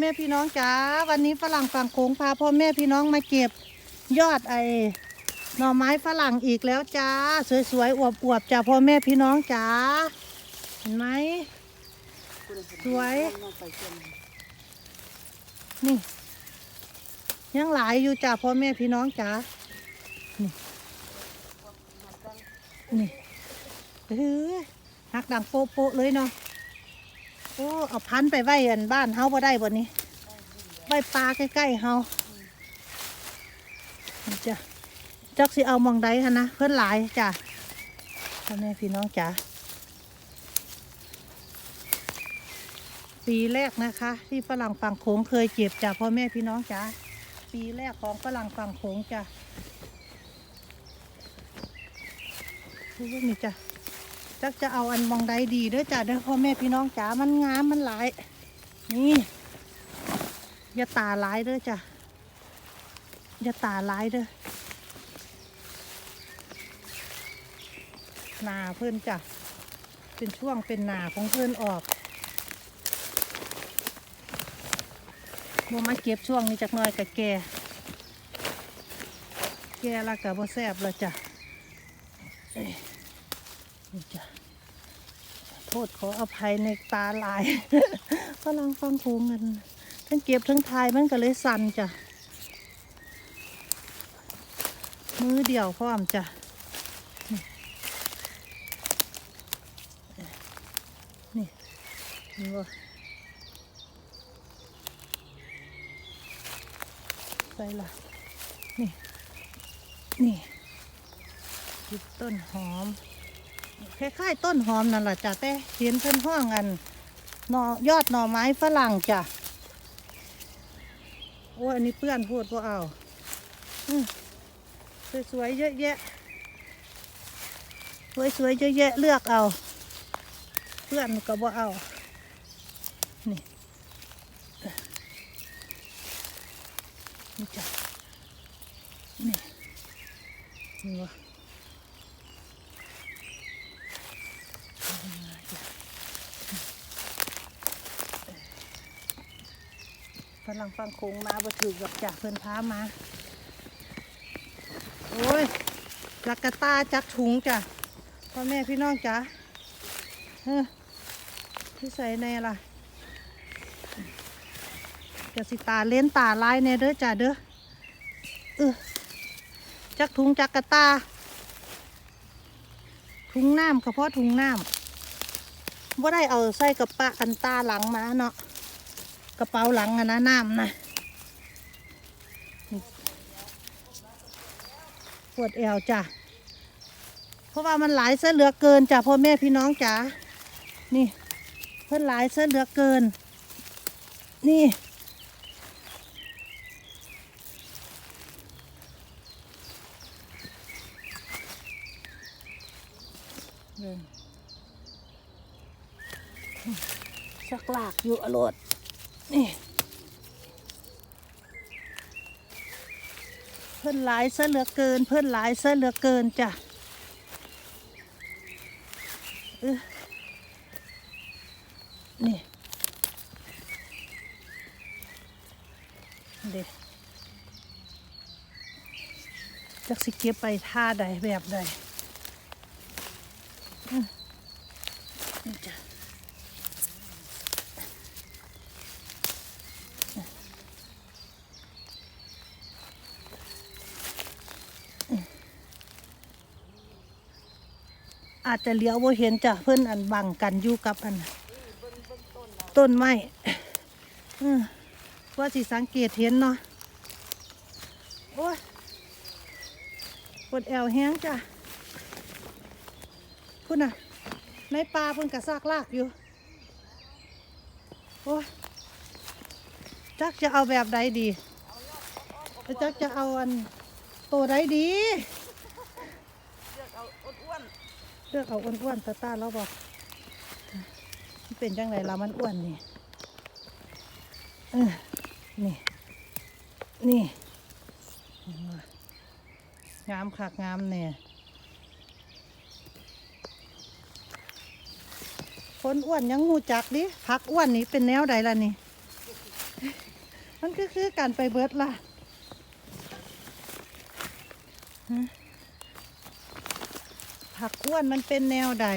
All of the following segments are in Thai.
แม่พี่น้องจ๋าวันนี้ฝรั่งฝั่งโขงพาพ่อแม่พี่น้องมาเก็บยอดไอหน่อไม้ฝรั่งอีกแล้วจ้า สวยๆอวบๆจ้าพ่อแม่พี่น้องจ๋าเห็นไหมสวย นี่ ยังหลายอยู่จ้าพ่อแม่พี่น้องจ๋านี่นี่เฮ้ยหักดังโป๊ะๆเลยเนาะ โอ้เอาพันไปไว้อันบ้านเฮาบ่ได้บ่นี้ไว้ปลาใกล้ๆเฮาจ้ะจักสิเอามองใดฮะนะเพิ่อนหลายจ้ะพ่อแม่พี่น้องจ๋าปีแรกนะคะ ที่ฝรั่งฝั่งโขงเคยเจ็บจ้ะพ่อแม่พี่น้องจ๋าปีแรกของฝรั่งฝั่งโขงจ้ะดูนี่จ้ะ จักจะเอาอันมองใดดีเด้อจ้ะเด้อพ่อแม่พี่น้องจ๋ามันงามมันหลาย นี่อย่าตาหลายเด้อจ้ะอย่าตาหลายเด้อหนาเพื่อนจ้ะเป็นช่วงเป็นหนาของเพื่อนออกโมมาเก็บช่วงนี้จากน้อยกับแกแกละกับบ่แซบแล้วจ้ะ จ้ะโทษขออภัยในตาลายกำลังฟังโคงเงินทั้งเก็บทั้งทายมันก็เลยสั่นจ้ะ มือเดียวพร้อมจ้ะนี่นี่ว่าใส่ละนี่ นี่ต้นหอม คล้ายๆต้นหอมนั่นแหละจ้ะแต่เห็นเพิ่นห้องอันนอยอดหน่อไม้ฝรั่งจ้ะโอ้อันนี้เปื้อนพูดว่าเอาสวยๆเยอะแยะสวยๆเยอะแยะเลือกเอา เพื่อนก็บ่เอานี่นี่จ้ะนี่นี่วะ ฝรั่งฟังโคงมาบ่ถือกับจากเพิ่อนพามา โอ้ยลักกะตาจักถุงจ้ะพ่อแม่พี่น้องจ้ะเออที่ใส่แน่ล่ะจะสิตาเล่นตาลายแน่เด้อจ้ะเด้อเออจักถุงจักกะตา ถุงน้ำกระเพาะถุงน้ำว่าได้เอาใส่กับปะอันตาหลังมาเนาะ กระเป๋าหลังอะนะน้ำนะปวดแอวจ้ะ เพราะว่ามันหลายเส้นเหลือเกินจ้ะพ่อแม่พี่น้องจ๋า นี่ เพิ่นหลายเส้นเหลือเกิน นี่ สักลากอยู่อรด นี่ เพิ่นหลายซะเหลือเกิน เพิ่นหลายซะเหลือเกินจ้ะเออนี่เด็กจักสิเก็บไปท่าใดแบบใดอืมนี่จ้ะ อาจจะเลี้ยวบ่เห็นจ้ะเพิ่นอันบังกันอยู่กับอัน ต้นไม้ว่าสิสังเกตเห็นเนาะโอ้ยปวดแอวแห้งจ้ะพุ่นน่ะ ในป่าพิ่นกระซากลากอยู่ โอ้ยจักจะเอาแบบใดดีจักจะเอาอันตัวใดดี เลือกเอาอ้วนๆตาตาแล้วบอกมันเป็นจังไรละมันอ้วนนี่เออนี่ นี่งามคักงามเนี่ยคนอ้วนยังงูจักดิผักอ้วนนี่เป็นแนวใดล่ะนี่ มันคือคือการไปเบิร์ดล่ะฮะ ผักอ้วนมันเป็นแนวใด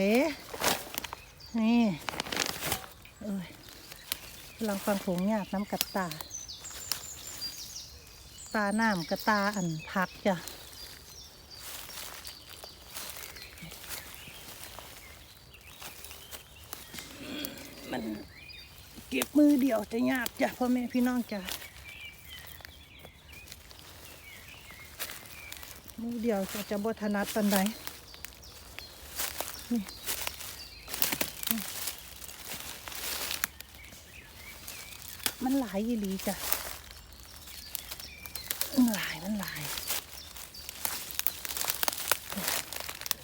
นี่เอ้ยกลังฟังผงยากน้ำกับตา ตาน้ำกับตาอันผักจ้ะมันเก็บมือเดียวจะยากจ้ะพ่อแม่พี่น้องจ้ะมือเดียวจะจะบถนัดปันใด นี่มันหลายอีหลีจ้ะมันหลายมันหลาย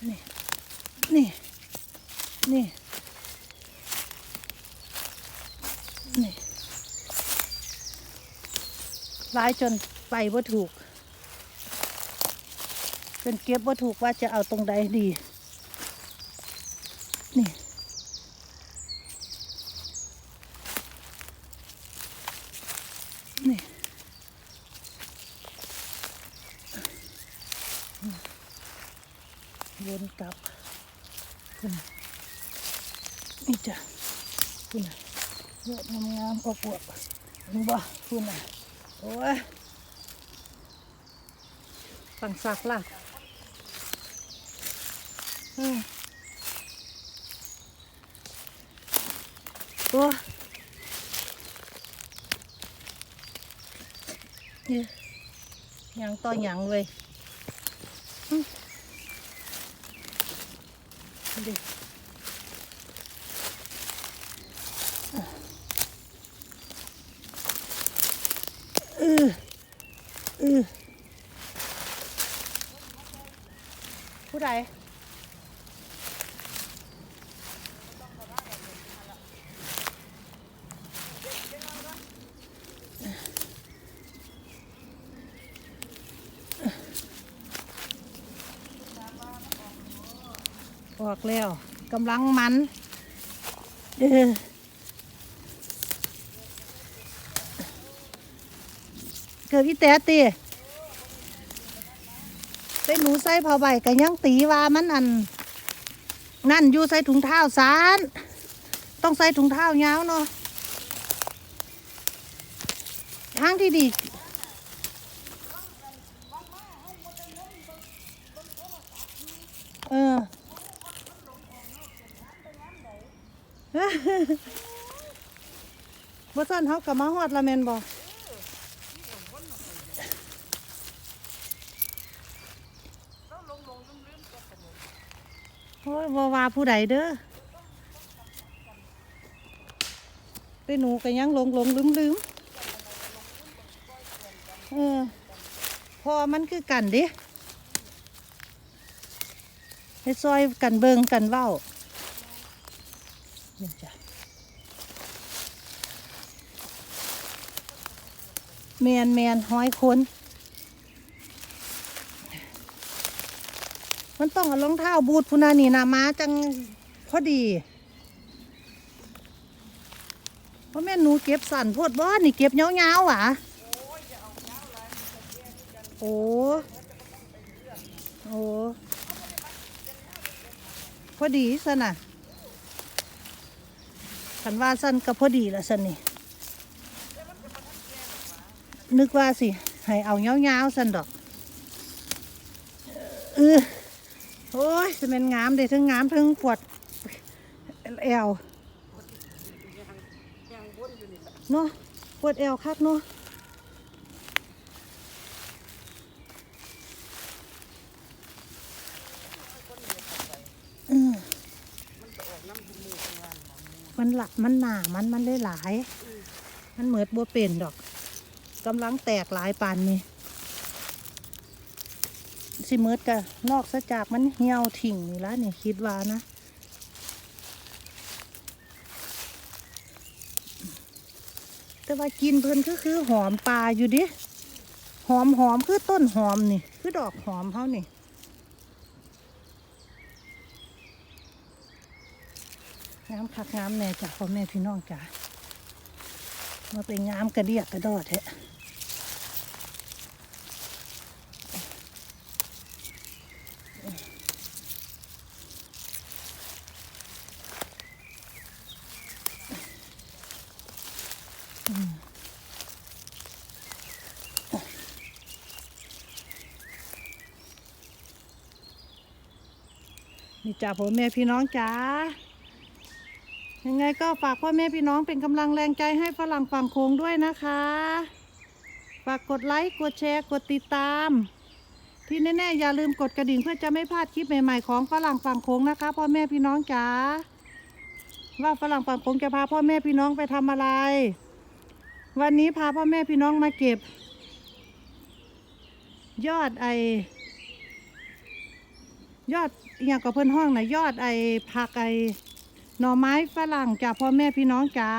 นี่ นี่ นี่ นี่ร้ายจนไปว่าถูกจนเก็บว่าถูกว่าจะเอาตรงใดดี วนกลับคุณน่ะนี่จ้ะคุณน่ะเยอะงามๆอวบๆรู้บ่คุณน่ะโอ้ยฝั่งสักล่ะอืมโอ้นี่ยังต่อยังเลยอืมดิ เออเออ ผู้ใดออกแล้วกำลังมันเออ เกิดพี่แต่ตีใส่หนูใส่ผ้าใบกันยังตีว่ามันอัน นั่นอยู่ใส่ถุงเท้าสารต้องใส่ถุงเท้ายาวเนาะทางที่ดีเออบ่ซั่นเฮาก็มาฮอดละแม่นบ่ โอ้ยว่าว่าผู้ใดเด้อไปหนูก็ยังหลงหลงลืมลืมเออพอมันคือกันดิให้ซอยกันเบิงกันเว้านี่จ้ะแมนแมนห้อยคน มันต้องเอารองเท้าบูทพุนานี่นะมาจังพอดีเพราะแม่หนูเก็บสั่นโพดบ่นี่เก็บเงาวๆหวะโอ้โอ้พอดีสันน่ะขันว่าสั้นก็พอดีละสันนี่นึกว่าสิ ให้เอาเงาวๆสันดอกเออ โอ้ยจะเป็นงามเด้ทั้งงามทั้งปวดแอวเนาะปวดแอวคักเนาะมันหลักมันหนามันมันได้หลาย มันเหมือดบัวเป็นดอกกำลังแตกหลายปานนี้ สิเมิดกะนอกซะจากมันเหี่ยวถิ่งนี่ละเนี่ยคิดว่านะแต่ว่ากินเพิ่นคือคือหอมปลาอยู่ดิหอมหอมคือต้นหอมนี่ คือดอกหอมเขานี่งามคักงามแน่จ้ะพ่อแม่พี่น้องจ้ะมาเป็นงามกระเดียกกระดอดแท้ นี่จ้าพ่อแม่พี่น้องจ้ายังไงก็ฝากพ่อแม่พี่น้องเป็นกำลังแรงใจให้ฝรั่งฝั่งโค้งด้วยนะคะ ฝากกดไลค์กดแชร์กดติดตาม ที่แน่ๆอย่าลืมกดกระดิ่งเพื่อจะไม่พลาดคลิปใหม่ๆของฝรั่งฝั่งโค้งนะคะพ่อแม่พี่น้องจ๋าว่าฝรั่งฝั่งโค้งจะพาพ่อแม่พี่น้องไปทำอะไร วันนี้พาพ่อแม่พี่น้องมาเก็บ ยอดไอยอด อหย่างกับเพื่อนห้องนะยอดไอผักไอหน่อไม้ฝรั่งจาพ่อแม่พี่น้องจ้า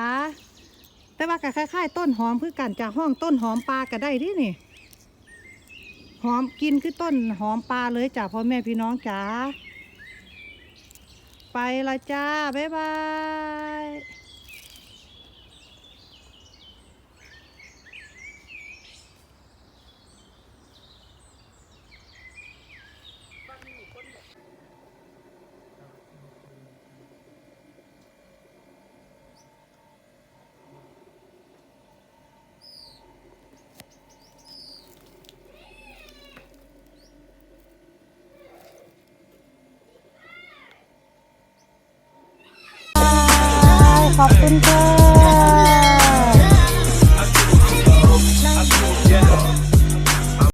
แต่ว่าก็คล้ายๆ ต้นหอมคือกันจากห้องต้นหอมปลาก็ได้ที่นี่ หอมกินคือต้นหอมปลาเลยจาพ่อแม่พี่น้องจ้าไปละจ้า บ๊ายบาย ขอบคุณค่ะ